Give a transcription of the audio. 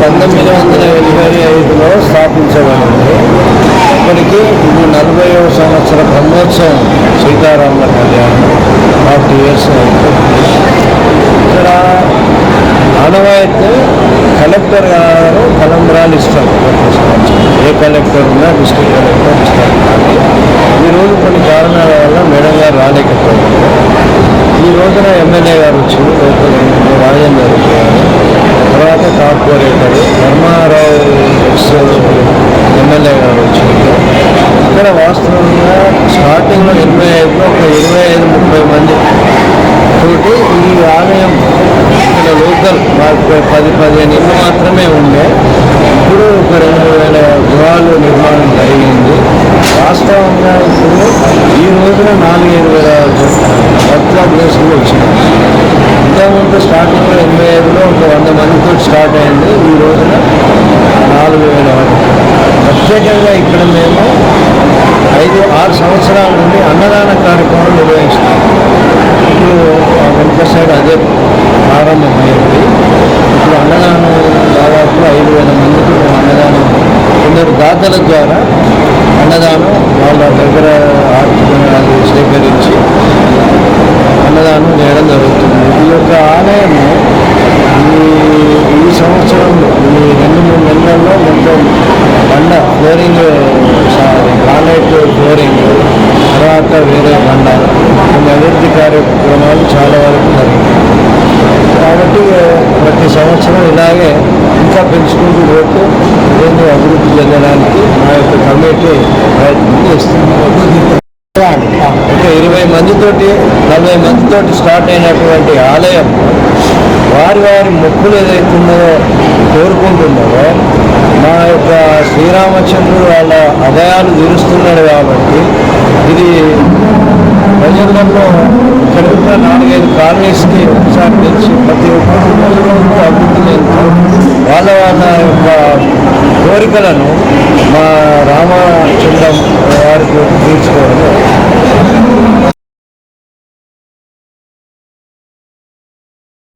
పంతొమ్మిది వందల ఎనభై ఐదులో స్థాపించబడింది. ఇప్పటికీ ఇది నలభైవ సంవత్సర బ్రహ్మోత్సవం. సీతారాముల కళ్యాణం. ఫార్టీ ఇయర్స్ ఇక్కడ ఆనవాయితీ కలెక్టర్ గారు తలంబరాలు ఇస్తారు. సంవత్సరం. ఏ కలెక్టర్ ఉన్నా డిస్ట్రిక్ట్ కలెక్టర్ ఇస్తారు. ఈరోజు కొన్ని కారణాల వల్ల మేడం గారు రాలేకపోయారు. ఈ రోజున ఎమ్మెల్యే గారు వచ్చి లోకల్ రాజేందర్ గారు. తర్వాత కార్పొరేటర్ ధర్మారావు ఎమ్మెల్యే గారు వచ్చారు ఇక్కడ వాస్తవంగా స్టార్టింగ్లో ఎనభై ఐదులో ఒక ఇరవై ఐదు ముప్పై మంది తోటి ఈ ఆలయం ఇక్కడ లోకల్ మాకు పది పదిహేను ఇల్లు మాత్రమే ఉండే. ఇప్పుడు ఒక రెండు వేల గృహాలు నిర్మాణం జరిగింది. వాస్తవంగా ఇప్పుడు ఈ రోజున నాలుగైదు వేల కొత్త ప్లేసులు వచ్చినాయి ఇంతకుముందు స్టార్టింగ్లో ఎనభై ఐదులో ఒక వంద మందితో స్టార్ట్ అయింది ఈ రోజున నాలుగు వేల వరకు ప్రత్యేకంగా ఇక్కడ మేము ఐదు ఆరు సంవత్సరాల నుండి అన్నదాన కార్యక్రమం నిర్వహిస్తాం ఇప్పుడు ఆ వెనుక సైడ్ అదే ప్రారంభమైంది ఇప్పుడు అన్నదానం దాదాపు ఐదు వేల మందికి అన్నదానం కొందరు దాతల ద్వారా అన్నదానం వాళ్ళ దగ్గర ఆర్థిక సేకరించి అన్నదానం చేయడం జరుగుతుంది ఈ యొక్క ఆలయము ఈ ఈ సంవత్సరంలో ఈ రెండు మూడు నెలల్లో మొత్తం బండ ఫ్లోరింగ్ బోరింగ్ తర్వాత వేరే బండ కొన్ని అభివృద్ధి కార్యక్రమాలు చాలా వరకు జరిగాయి. కాబట్టి ప్రతి సంవత్సరం ఇలాగే ఇంకా పెంచుకుంటూ పోతూ ఏదో అభివృద్ధి చెందడానికి మా యొక్క కమిటీ ప్రయత్నం చేస్తుంది. ఒక ఇరవై మందితోటి నలభై మందితోటి స్టార్ట్ అయినటువంటి ఆలయం వారి వారి మొక్కులు ఏదైతే ఉన్నదో కోరుకుంటున్నారో మా యొక్క శ్రీరామచంద్రుడు వాళ్ళ అభయాలు తీరుస్తున్నాడు కాబట్టి ఇది ప్రజలలో కడుపున నాలుగైదు కాలనీస్కి ఒకసారి తెలిసి ప్రతి ఒక్కరు అభివృద్ధి చెందుతూ వాళ్ళ వాళ్ళ యొక్క కోరికలను మా రామచంద్రం వారికి తీర్చుకోవడం